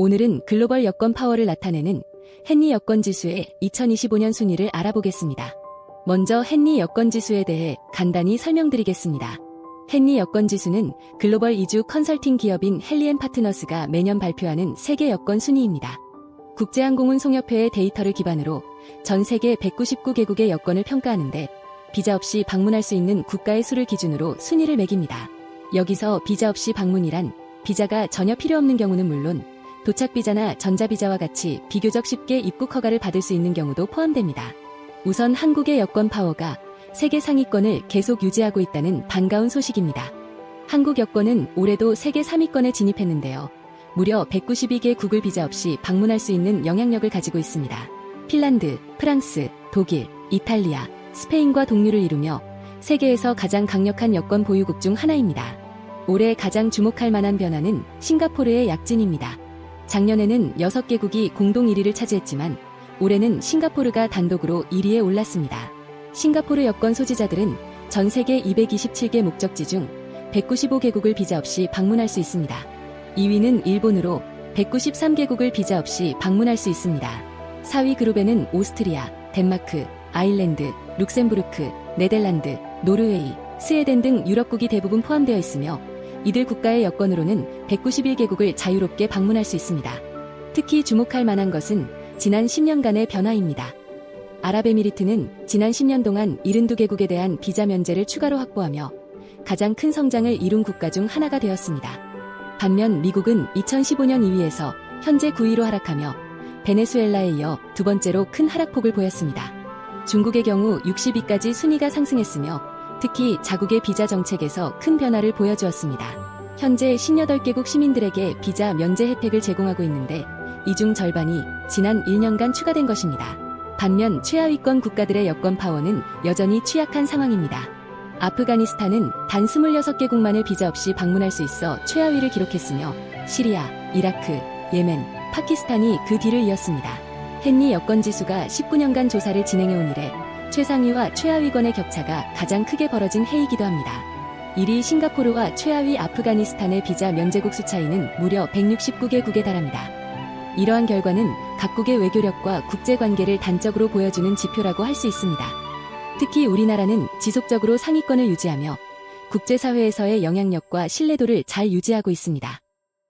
오늘은 글로벌 여권 파워를 나타내는 헨리 여권 지수의 2025년 순위를 알아보겠습니다. 먼저 헨리 여권 지수에 대해 간단히 설명드리겠습니다. 헨리 여권 지수는 글로벌 이주 컨설팅 기업인 헨리앤 파트너스가 매년 발표하는 세계 여권 순위입니다. 국제항공운 송협회의 데이터를 기반으로 전 세계 199개국의 여권을 평가하는데 비자 없이 방문할 수 있는 국가의 수를 기준으로 순위를 매깁니다. 여기서 비자 없이 방문이란 비자가 전혀 필요 없는 경우는 물론 도착비자나 전자비자와 같이 비교적 쉽게 입국 허가를 받을 수 있는 경우도 포함됩니다. 우선 한국의 여권 파워가 세계 상위권을 계속 유지하고 있다는 반가운 소식입니다. 한국 여권은 올해도 세계 3위권에 진입했는데요. 무려 192개 구글 비자 없이 방문할 수 있는 영향력을 가지고 있습니다. 핀란드, 프랑스, 독일, 이탈리아, 스페인과 동률을 이루며 세계에서 가장 강력한 여권 보유국 중 하나입니다. 올해 가장 주목할 만한 변화는 싱가포르의 약진입니다. 작년에는 6개국이 공동 1위를 차지했지만 올해는 싱가포르가 단독으로 1위에 올랐습니다. 싱가포르 여권 소지자들은 전 세계 227개 목적지 중 195개국을 비자 없이 방문할 수 있습니다. 2위는 일본으로 193개국을 비자 없이 방문할 수 있습니다. 4위 그룹에는 오스트리아, 덴마크, 아일랜드, 룩셈부르크, 네덜란드, 노르웨이, 스웨덴 등 유럽국이 대부분 포함되어 있으며 이들 국가의 여권으로는 191개국을 자유롭게 방문할 수 있습니다. 특히 주목할 만한 것은 지난 10년간의 변화입니다. 아랍에미리트는 지난 10년 동안 72개국에 대한 비자 면제를 추가로 확보하며 가장 큰 성장을 이룬 국가 중 하나가 되었습니다. 반면 미국은 2015년 2위에서 현재 9위로 하락하며 베네수엘라에 이어 두 번째로 큰 하락폭을 보였습니다. 중국의 경우 60위까지 순위가 상승했으며 특히 자국의 비자 정책에서 큰 변화를 보여주었습니다. 현재 18개국 시민들에게 비자 면제 혜택을 제공하고 있는데 이 중 절반이 지난 1년간 추가된 것입니다. 반면 최하위권 국가들의 여권 파워는 여전히 취약한 상황입니다. 아프가니스탄은 단 26개국만을 비자 없이 방문할 수 있어 최하위를 기록했으며 시리아, 이라크, 예멘, 파키스탄이 그 뒤를 이었습니다. 헨리 여권 지수가 19년간 조사를 진행해온 이래 최상위와 최하위권의 격차가 가장 크게 벌어진 해이기도 합니다. 1위 싱가포르와 최하위 아프가니스탄의 비자 면제국 수 차이는 무려 169개국에 달합니다. 이러한 결과는 각국의 외교력과 국제관계를 단적으로 보여주는 지표라고 할 수 있습니다. 특히 우리나라는 지속적으로 상위권을 유지하며 국제사회에서의 영향력과 신뢰도를 잘 유지하고 있습니다.